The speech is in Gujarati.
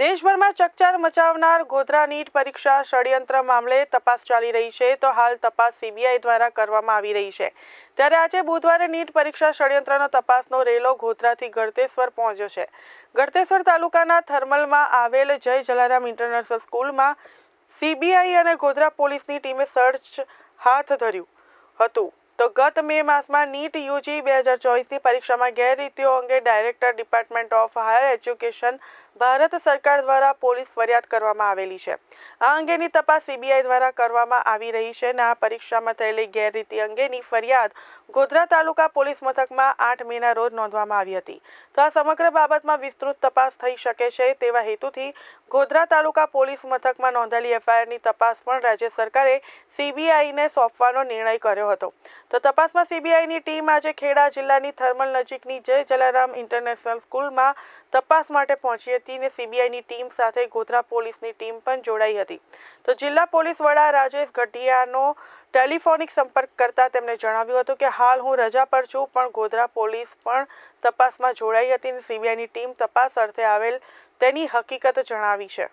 દેશભરમાં ચકચાર મચાવનાર ગોધરા નીટ પરીક્ષા ષડયંત્ર મામલે તપાસ ચાલી રહી છે તો હાલ તપાસ સીબીઆઈ દ્વારા કરવામાં આવી રહી છે. ત્યારે આજે બુધવારે નીટ પરીક્ષા ષડયંત્રનો તપાસનો રેલો ગોધરાથી ગળતેશ્વર પહોંચ્યો છે. ગળતેશ્વર તાલુકાના થર્મલમાં આવેલ જય જલારામ ઇન્ટરનેશનલ સ્કૂલમાં સીબીઆઈ અને ગોધરા પોલીસની ટીમે સર્ચ હાથ ધર્યું હતું. તો ગત મે માસમાં નીટ યુજી બે હજાર ચોવીસની પરીક્ષામાં ગેરરીતિઓ અંગે director department of higher education Bharat સરકાર દ્વારા પોલીસ ફરિયાદ કરવામાં આવેલી છે. આ અંગેની તપાસ સીબીઆઈ દ્વારા કરવામાં આવી રહી છે અને આ પરીક્ષામાં થયેલી ગેરરીતિ અંગેની ફરિયાદ ગોધરા તાલુકા પોલીસ મથકમાં આઠ મેના રોજ નોંધવામાં આવી હતી. તો આ સમગ્ર બાબતમાં વિસ્તૃત તપાસ થઈ શકે છે તેવા હેતુથી ગોધરા તાલુકા પોલીસ મથકમાં નોંધાયેલી એફઆઈઆરની તપાસ પણ રાજ્ય સરકારે સીબીઆઈને સોંપવાનો નિર્ણય કર્યો હતો. તો તપાસમાં સીબીઆઈની ટીમ આજે ખેડા જિલ્લાની થર્મલ નજીકની જય જલારામ ઇન્ટરનેશનલ સ્કૂલમાં તપાસ માટે પહોંચી હતી અને સીબીઆઈની ટીમ સાથે ગોધરા પોલીસની ટીમ પણ જોડાઈ હતી. તો જિલ્લા પોલીસ વડા રાજેશ ગઢિયાનો ટેલિફોનિક સંપર્ક કરતા તેમણે જણાવ્યું હતું કે, હાલ હું રજા પર છું, પણ ગોધરા પોલીસ પણ તપાસમાં જોડાઈ હતી અને સીબીઆઈની ટીમ તપાસ અર્થે આવેલ તેની હકીકત જણાવી છે.